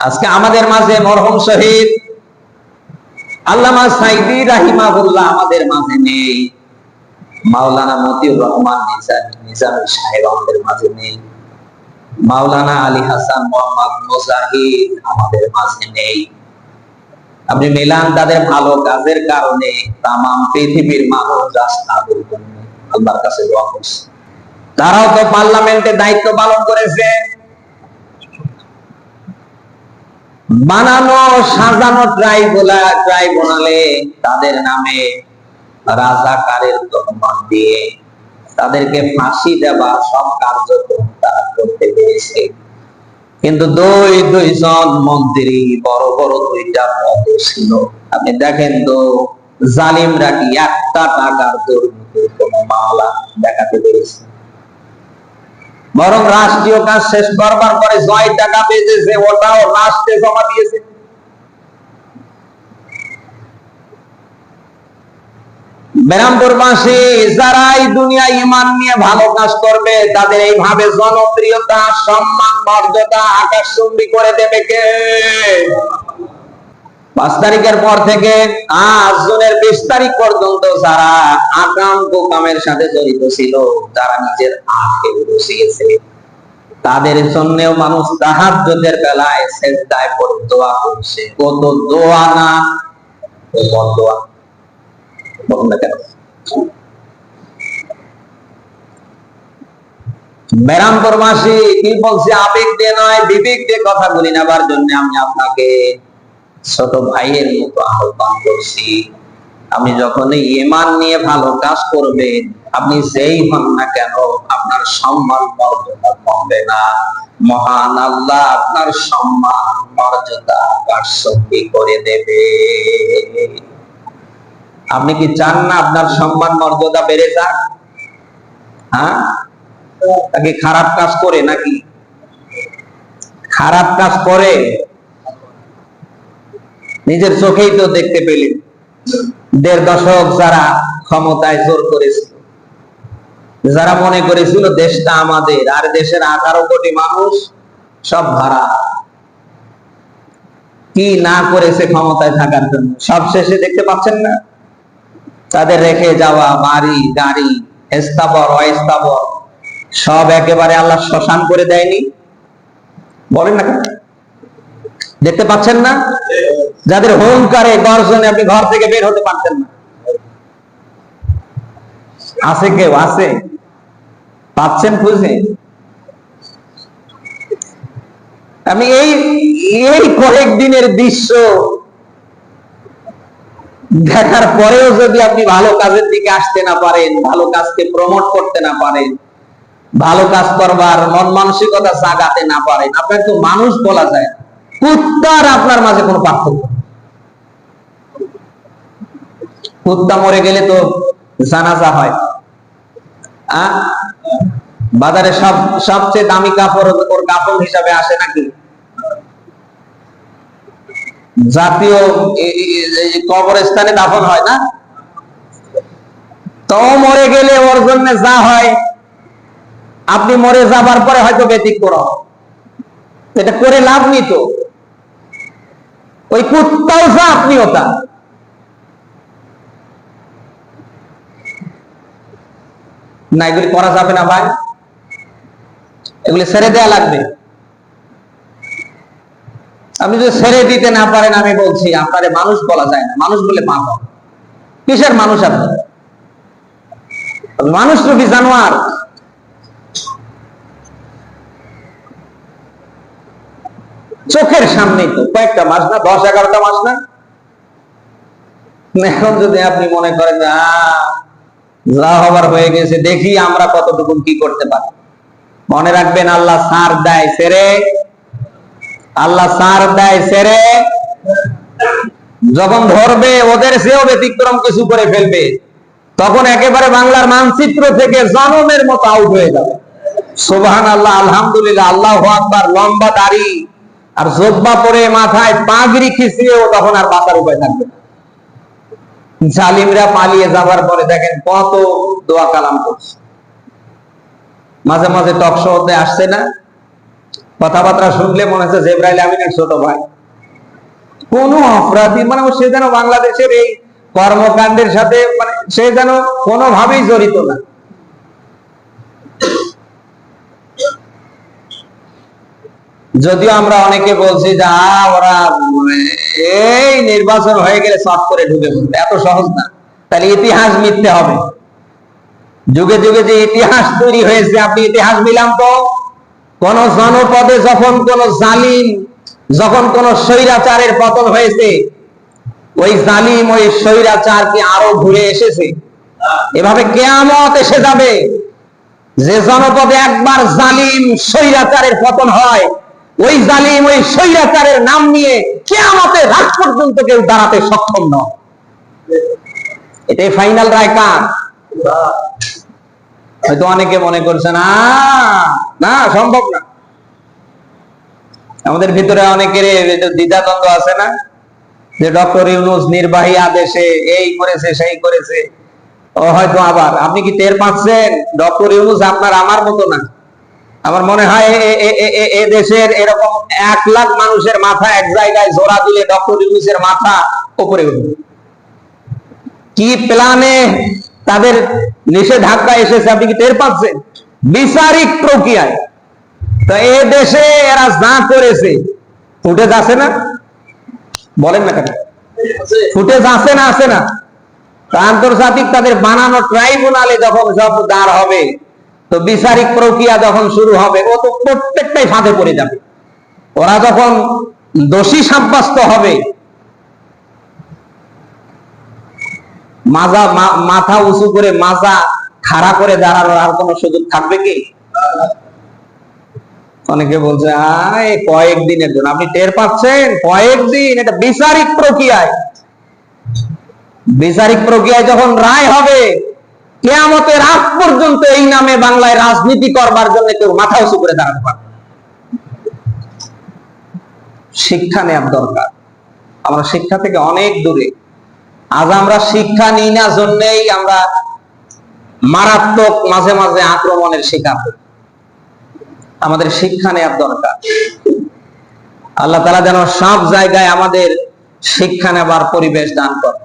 আজকে আমাদের মাঝে মরহম শহীদ। আপনি মিলান তাদের ভালো কাজের কারণে তাম পৃথিবীর মানুষ আল্লাহর কাছে তারাও তো পার্লামেন্টে দায়িত্ব পালন করেছে। বানানো, সাজানো ট্রাইবোলা ট্রাইব্যুনালে তাদের নামে রাজাকারের তহমান দিয়ে তাদেরকে ফাঁসি দেওয়া সব কার্যক্রম তারা করতে পেরেছে। কিন্তু দুই, দুইজন মন্ত্রী বড় বড় দুইটা পদ ছিল। আপনি দেখেন তো, জালিমরা কি একটা টাকার দুর্নীতির কোন মামলা দেখাতে পেরেছে? বরং রাষ্ট্রীয় কাজ শেষ করবার পরে জয় টাকা পেয়েছে ওটাও রাষ্ট্রে জমা দিয়েছে। ইমান নিয়ে ভালো কাজ করবে, তাদের জনপ্রিয়তা, সম্মান, মর্যাদা আকাশচুম্বী করে দেবে কে? পাঁচ তারিখের পর থেকে আজ জুনের বিশ তারিখ পর্যন্ত যারা আকাম কুকামের সাথে জড়িত ছিল যারা নিজের আখে বসিয়েছে তাদের জন্যও মানুষ তাহাজ্জুদের বেলায় সেজদায় পড়ে দোয়া করছে। কত দোয়া না, কত দোয়া। বলুন মেরামপুর মাসি কি বলছে? আবেগ দিয়ে নয়, বিবেক দিয়ে কথা বলি নেবার জন্য আমি আপনাকে ছোট ভাইয়ের মতো আহ্বান করছি। আপনি যখন ইমান নিয়ে ভালো কাজ করবেন, আপনি যেই হন না কেন, আপনার সম্মান মর্যাদা কমবে না। মহান আল্লাহ আপনার সম্মান, মর্যাদা আকাশী করে দেবে। আপনি কি চান না আপনার সম্মান, মর্যাদা বেড়ে যাক? হ্যাঁ? নাকি খারাপ কাজ করে নাকি? খারাপ কাজ করে? নিজের চোখেই তো দেখতে পেলেন দেড় দশক যারা ক্ষমতায় জোর করেছিল, যারা মনে করেছিল দেশটা আমাদের আর দেশের আঠারো কোটি মানুষ সব ভাড়া। কি না করেছে ক্ষমতায় থাকার জন্য? সব শেষে দেখতে পাচ্ছেন না? তাদের রেখে যাওয়া বাড়ি, গাড়ি, স্থাবর, অস্থাবর, সব একেবারে আল্লাহ শ্মশান করে দেয়নি। বলেন না দেখতে পাচ্ছেন না? যাদের হুঙ্কারে গর্জনে আপনি ঘর থেকে বের হতে পারতেন না। আছে কেউ? আছে। পাচ্ছেন খুঁজে? আমি এই এই কয়েকদিনের দৃশ্য দেখার পরেও যদি আপনি ভালো কাজের দিকে আসতে না পারেন, ভালো কাজকে প্রমোট করতে না পারেন, ভালো কাজ করবার মন মানসিকতা জাগাতে না পারেন আপনার তো মানুষ বলা যায়। কুত্তার আপনার মাঝে কোনো পার্থক্য কুত্তা মরে গেলে তো জানাজা হয়? বাজারে সব, সবচেয়ে দামি কাপড় ওর কাপড় হিসাবে আসে নাকি? জাতীয় কবরস্থানে দাফন হয় না? তো মরে গেলে ওর জন্য যা হয়, আপনি মরে যাবার পরে হয়তো ব্যতিক্রম। এটা করে লাভ নেই তো। ওই কুত্তাও যা আপনিও তা না এগুলি করা যাবে না ভাই। এগুলি ছেড়ে দেয়া লাগবে। আপনি যদি ছেড়ে দিতে না পারেন, আমি বলছি, আপনারে মানুষ বলা যায় না। মানুষ বলে পাপ কিসের মানুষ আপনি মানুষ রূপী জানোয়ার। চোখের সামনেই তো কয়েকটা মাস না দশ এগারোটা মাস না। এখন যদি আপনি মনে করেন যে, যা হবার হয়ে গেছে দেখি আমরা কতটুকু কি করতে পারি। মনে রাখবেন আল্লাহ সার দেয় সেরে আল্লাহ সার দেয় সেরে। যখন ধরবে ওদের সেও ব্যতিক্রম কিছু করে ফেলবে তখন একেবারে বাংলার মানচিত্র থেকে জনমের মতো আউট হয়ে যাবে। সোবাহান আল্লাহ আলহামদুলিল্লাহ আল্লাহ আকবার লম্বা দাড়ি আর জব্বা পরে মাথায় পাগড়ি খিচিয়েও তখন আর বাঁচার উপায় থাকবে জালিমরা পালিয়ে যাবার পরে দেখেন কত দোয়া কালাম করছে। মাঝে মাঝে টক শোতে আসছে না। কথাবার্তা শুনলে মনে হচ্ছে জেব্রাইল আমিনের ছোট ভাই। কোন অপরাধী মানে সে যেন বাংলাদেশের এই কর্মকাণ্ডের সাথে মানে সে যেন কোনোভাবেই জড়িত না। যদিও আমরা অনেকে বলছি যে ওরা মানে এই নির্বাচন হয়ে গেলে শর্ট করে ঢুকে পড়বে। এত সহজ না। তাহলে ইতিহাস মিথ্যে হবে। যুগে যুগে যে ইতিহাস তৈরি হয়েছে, আপনি ইতিহাস মিলাম তো। কোন জনপদে যখন কোন জালিম, যখন কোন স্বৈরাচারের পতন হয়েছে, ওই জালিম, ওই স্বৈরাচার কি আরও ঘুরে এসেছে? এভাবে কেয়ামত এসে যাবে। যে জনপদে একবার জালিম, স্বৈরাচারের পতন হয় ওই জালিম, ওই স্বৈরাচারের নাম নিয়ে কেয়ামতের রাত পর্যন্ত কেউ দাঁড়াতে সক্ষম নয়। এটাই ফাইনাল রায় কার? হয়তো অনেকে মনে করছে, না না, সম্ভব না। আমাদের ভিতরে অনেকের দ্বিধাদ্বন্দ্ব আছে না? যে ডক্টর ইউনুস নির্বাহী আদেশে এই করেছে, সেই করেছে। ও হয়তো আবার, আপনি কি টের পাচ্ছেন? ডক্টর ইউনুস আপনার আমার মতো না। আমার মনে হয় এ- দেশের এরকম এক লাখ মানুষের মাথা এক জায়গায় জোড়া দিলে ডক্টর ইউনুসের মাথা উপরে উঠবে। কি প্ল্যানে তাদের নিষেধাজ্ঞা এসেছে আপনি কি টের পাচ্ছেন? বিচারিক প্রক্রিয়ায়। তো এ দেশে এরা যা করেছে ফুটেজ আছে না? বলেন না কেন? ফুটেজ আছে না আছে না। আন্তর্জাতিক তাদের বানানো ট্রাইব্যুনালে যখন সব দাঁড় হবে তো বিচারিক প্রক্রিয়া যখন শুরু হবে, ও তো প্রত্যেকটাই ফাঁদে পড়ে যাবে। ওরা যখন দোষী সাব্যস্ত হবে, মাজা মাথা উঁচু করে মাজা খাড়া করে দাঁড়ানোর আর কোনো সুযোগ থাকবে কি? অনেকে বলছে কয়েকদিনের জন্য। আপনি টের পাচ্ছেন কয়েকদিন এটা বিচারিক প্রক্রিয়ায়। বিচারিক প্রক্রিয়ায় যখন রায় হবে কেয়ামতের আগ পর্যন্ত এই নামে বাংলায় রাজনীতি করবার জন্য কেউ মাথা উঁচু করে দাঁড়াতে পারবে শিক্ষা নেওয়ার দরকার। আমরা শিক্ষা থেকে অনেক দূরে। আজ আমরা শিক্ষা নিই না জন্যেই আমরা মারাত্মক মাঝে মাঝে আক্রমণের শিকার আমাদের শিক্ষা নেওয়ার দরকার। আল্লাহ তালা যেন সব জায়গায় আমাদের শিক্ষা নেবার পরিবেশ দান করে